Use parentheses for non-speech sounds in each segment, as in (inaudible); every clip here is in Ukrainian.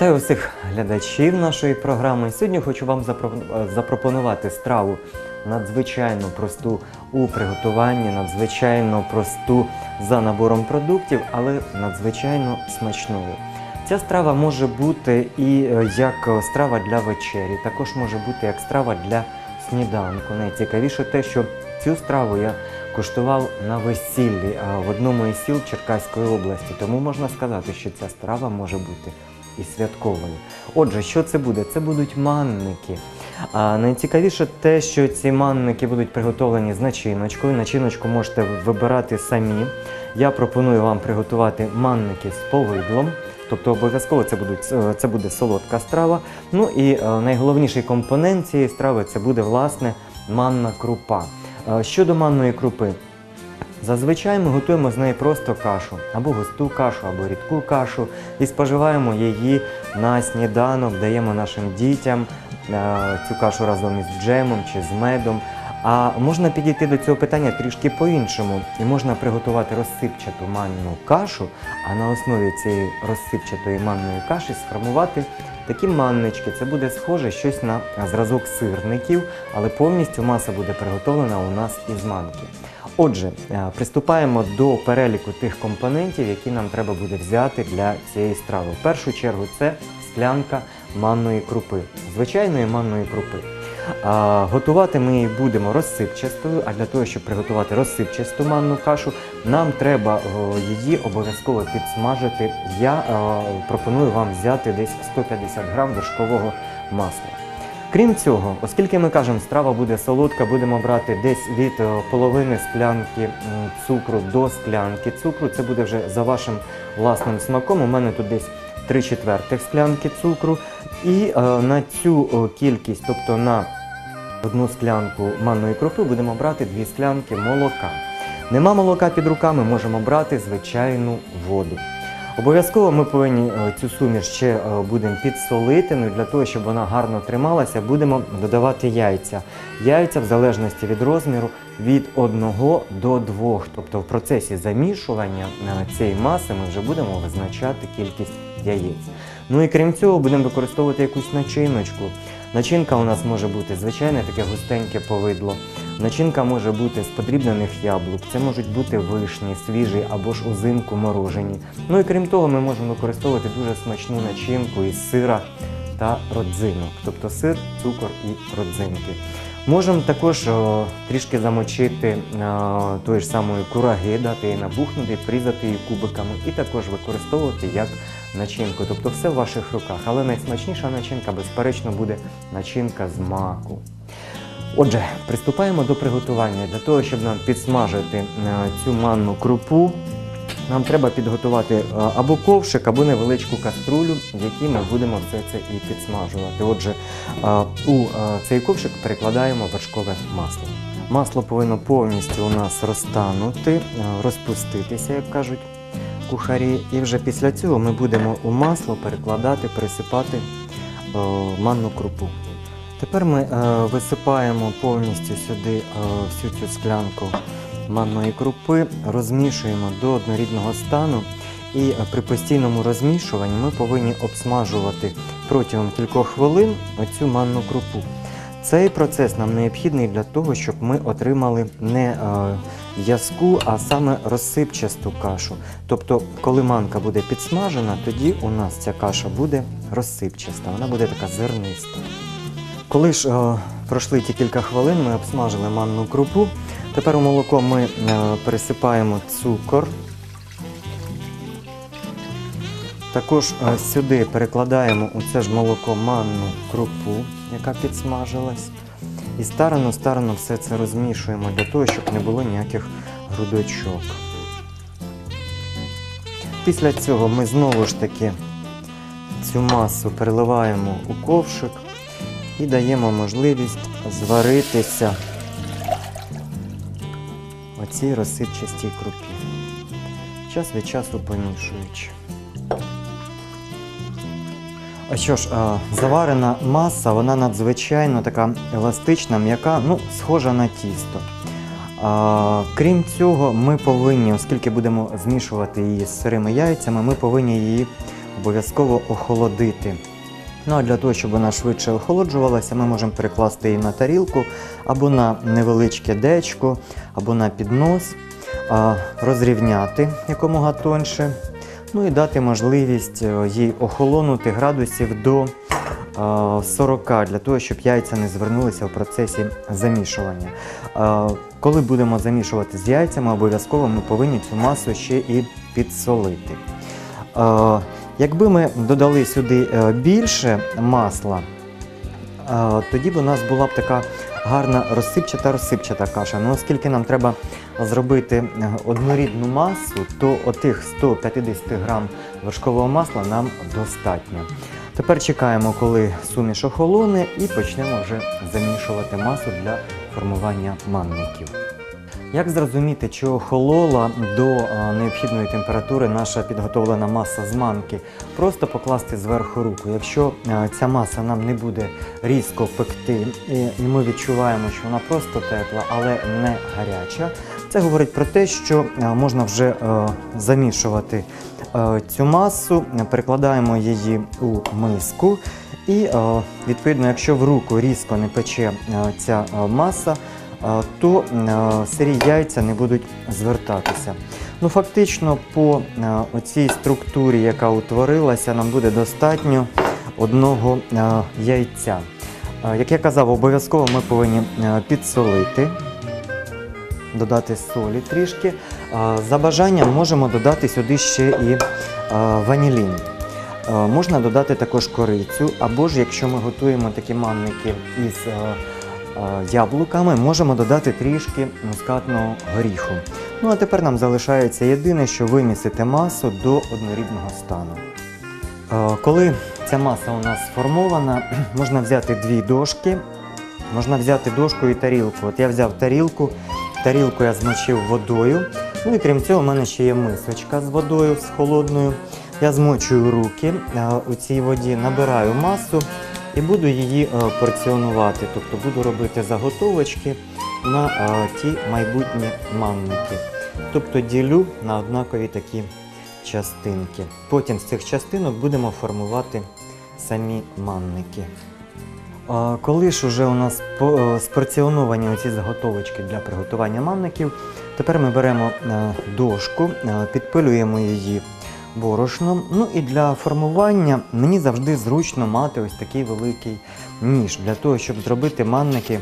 Вітаю усіх глядачів нашої програми. Сьогодні хочу вам е, запропонувати страву надзвичайно просту у приготуванні, надзвичайно просту за набором продуктів, але надзвичайно смачною. Ця страва може бути і е, як е, страва для вечері, також може бути як страва для сніданку. Найцікавіше те, що цю страву я куштував на весіллі в одному із сіл Черкаської області. Тому можна сказати, що ця страва може бути і святковою. Отже, що це буде? Це будуть манники. А найцікавіше те, що ці манники будуть приготовлені з начиночкою. Начиночку можете вибирати самі. Я пропоную вам приготувати манники з повидлом. Тобто обов'язково це, будуть, е, це буде солодка страва. Ну і е, найголовніший компонент цієї страви це буде власне манна крупа. Е, Щодо манної крупи, Зазвичай ми готуємо з неї просто кашу, або густу кашу, або рідку кашу, і споживаємо її на сніданок, даємо нашим дітям е, цю кашу разом із джемом чи з медом. А можна підійти до цього питання трішки по-іншому, і можна приготувати розсипчату манну кашу, а на основі цієї розсипчатої манної каші сформувати такі маннички. Це буде схоже щось на зразок сирників, але повністю маса буде приготовлена у нас із манки. Отже, е, приступаємо до переліку тих компонентів, які нам треба буде взяти для цієї страви. В першу чергу це склянка манної крупи, звичайної манної крупи. Готувати ми її будемо розсипчастою, а для того, щоб приготувати розсипчасту манну кашу, нам треба її обов'язково підсмажити. Я е, пропоную вам взяти десь 150 грам вершкового масла. Крім цього, оскільки ми кажемо, страва буде солодка, будемо брати десь від е, половини склянки цукру до склянки цукру. Це буде вже за вашим власним смаком. У мене тут десь 3 четвертих склянки цукру. І е, на цю е, кількість, тобто на одну склянку манної крупи, будемо брати 2 склянки молока. Нема молока під руками, можемо брати звичайну воду. Обов'язково ми повинні е, цю суміш ще е, будемо підсолити. Ну для того, щоб вона гарно трималася, будемо додавати яйця. Яйця в залежності від розміру від 1 до 2. Тобто в процесі замішування е, цієї маси ми вже будемо визначати кількість яєць. Ну і крім цього, будемо використовувати якусь начиночку. Начинка у нас може бути звичайне таке густеньке повидло. Начинка може бути з подрібнених яблук, це можуть бути вишні, свіжі або ж узимку морожені. Ну і крім того, ми можемо використовувати дуже смачну начинку із сира та родзинок, тобто сир, цукор і родзинки. Можемо також о, трішки замочити о, тої ж самої кураги, дати її набухнути, порізати її кубиками і також використовувати як начинку. Тобто все в ваших руках. Але найсмачніша начинка, безперечно, буде начинка з маку. Отже, приступаємо до приготування. Для того, щоб нам підсмажити е, цю манну крупу, нам треба підготувати е, або ковшик, або невеличку каструлю, в якій ми будемо все це і підсмажувати. Отже, е, у цей ковшик перекладаємо вершкове масло. Масло повинно повністю у нас розтанути, розпуститися, як кажуть кухарі. І вже після цього ми будемо у масло перекладати, присипати манну крупу. Тепер ми е, висипаємо повністю сюди е, всю цю склянку манної крупи, розмішуємо до однорідного стану. І е, при постійному розмішуванні ми повинні обсмажувати протягом кількох хвилин оцю манну крупу. Цей процес нам необхідний для того, щоб ми отримали не в'язку, а саме розсипчасту кашу. Тобто, коли манка буде підсмажена, тоді у нас ця каша буде розсипчаста, вона буде така зерниста. Коли ж е, пройшли ті кілька хвилин, ми обсмажили манну крупу. Тепер у молоко ми е, пересипаємо цукор. Також е, сюди перекладаємо у це ж молоко манну крупу, яка підсмажилась. І старано-старано все це розмішуємо для того, щоб не було ніяких грудочок. Після цього ми знову ж таки цю масу переливаємо у ковшик і даємо можливість зваритися оцій розсипчастій крупі. Час від часу помішуючи. А що ж, заварена маса, вона надзвичайно така еластична, м'яка, ну, схожа на тісто. Крім цього, ми повинні, оскільки будемо змішувати її з сирими яйцями, ми повинні її обов'язково охолодити. Ну а для того, щоб вона швидше охолоджувалася, ми можемо перекласти її на тарілку або на невеличке дечко, або на піднос, розрівняти якомога тоньше, ну і дати можливість е, їй охолонути градусів до 40 для того, щоб яйця не звернулися в процесі замішування. Коли будемо замішувати з яйцями, обов'язково ми повинні цю масу ще і підсолити. Якби ми додали сюди е, більше масла, е, тоді б у нас була б така гарна розсипчата розсипчата каша. Ну, оскільки нам треба зробити е, однорідну масу, то отих 150 грам вершкового масла нам достатньо. Тепер чекаємо, коли суміш охолоне, і почнемо вже замішувати масу для формування манників. Як зрозуміти, чи охолола до необхідної температури наша підготовлена маса з манки? Просто покласти зверху руку. Якщо ця маса нам не буде різко пекти, і, ми відчуваємо, що вона просто тепла, але не гаряча, це говорить про те, що можна вже е, замішувати е, цю масу, перекладаємо її у миску. І е, відповідно, якщо в руку різко не пече е, ця е, маса, е, то сирі яйця не будуть звертатися. Ну, фактично, по оцій структурі, яка утворилася, нам буде достатньо одного яйця. Як я казав, обов'язково ми повинні підсолити, додати солі трішки. За бажанням можемо додати сюди ще і ванілін. Можна додати також корицю, або ж якщо ми готуємо такі манники із яблуками, можемо додати трішки мускатного горіху. Ну а тепер нам залишається єдине, що вимісити масу до однорідного стану. Е, Коли ця маса у нас сформована, (clears throat) можна взяти дві дошки, можна взяти дошку і тарілку. От я взяв тарілку, тарілку я змочив водою. Ну і крім цього, у мене ще є мисочка з водою, з холодною. Я змочую руки е, у цій воді, набираю масу і буду її е, порціонувати. Тобто буду робити заготовочки на е, ті майбутні манники. Тобто ділю на однакові такі частинки. Потім з цих частинок будемо формувати самі манники. Коли ж уже у нас е, спорціоновані оці заготовочки для приготування манників, тепер ми беремо дошку, підпилюємо її борошном. Ну і для формування мені завжди зручно мати ось такий великий ніж для того, щоб зробити манники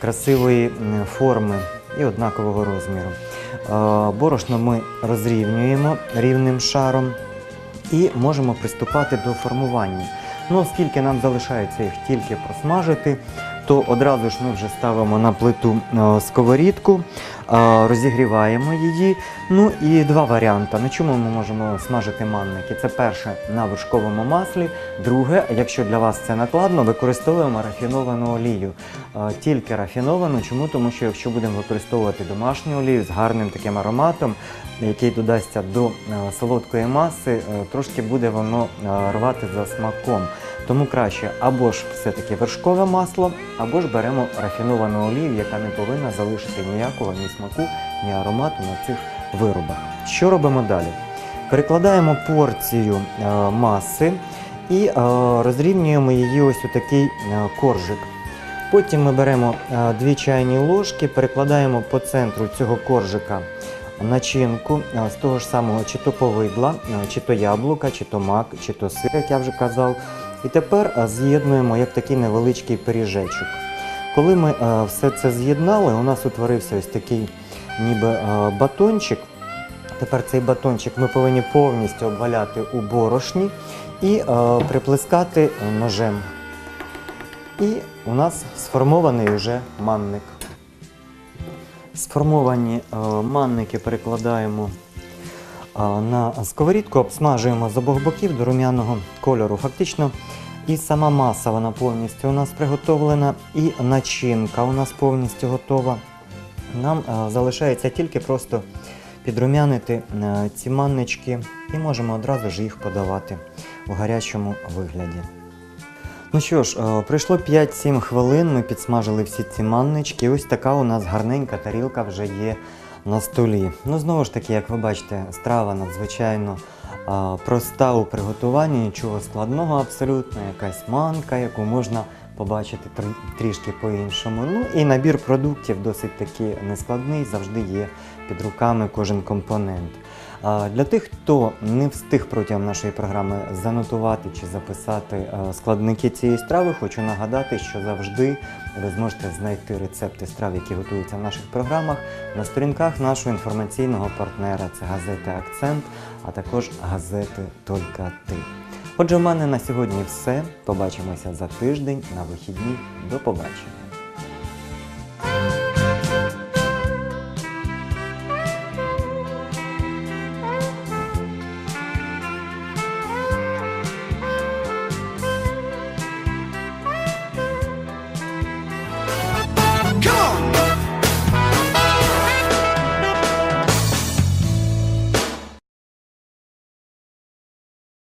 красивої форми і однакового розміру. Е, Борошно ми розрівнюємо рівним шаром і можемо приступати до формування. Ну, оскільки нам залишається їх тільки просмажити, то одразу ж ми вже ставимо на плиту е, сковорідку, розігріваємо її. Ну і два варіанти. На чому ми можемо смажити манники? Це перше на вершковому маслі. Друге, якщо для вас це накладно, використовуємо рафіновану олію. Тільки рафіновану. Чому? Тому що якщо будемо використовувати домашню олію з гарним таким ароматом, який додасться до е, солодкої маси, е, трошки буде воно е, рвати за смаком. Тому краще або ж все-таки вершкове масло, або ж беремо рафіновану олію, яка не повинна залишити ніякого ні смаку, ні аромату на цих виробах. Що робимо далі? Перекладаємо порцію е, маси і е, розрівнюємо її ось у такий е, коржик. Потім ми беремо е, дві чайні ложки, перекладаємо по центру цього коржика начинку з того ж самого чи то повидла, чи то яблука, чи то мак, чи то сир, як я вже казав. І тепер е, з'єднуємо як такий невеличкий пиріжечок. Коли ми е, все це з'єднали, у нас утворився ось такий ніби е, батончик. Тепер цей батончик ми повинні повністю обваляти у борошні і приплескати ножем. І у нас сформований вже манник. Сформовані манники перекладаємо на сковорідку, обсмажуємо з обох боків до рум'яного кольору. Фактично, і сама маса вона повністю у нас приготовлена, і начинка у нас повністю готова. Нам е, залишається тільки просто підрумянити е, ці маннички і можемо одразу ж їх подавати у гарячому вигляді. Ну що ж, е, пройшло 5-7 хвилин, ми підсмажили всі ці маннички. Ось така у нас гарненька тарілка вже є на столі. Ну, знову ж таки, як ви бачите, страва надзвичайно а, проста у приготуванні, нічого складного абсолютно, якась манка, яку можна побачити тр трішки по-іншому. Ну і набір продуктів досить таки нескладний, завжди є під руками кожен компонент. Для тих, хто не встиг протягом нашої програми занотувати чи записати е, складники цієї страви, хочу нагадати, що завжди ви зможете знайти рецепти страв, які готуються в наших програмах, на сторінках нашого інформаційного партнера. Це газети Акцент, а також газети Тільки ти. Отже, в мене на сьогодні все. Побачимося за тиждень на вихідні. До побачення.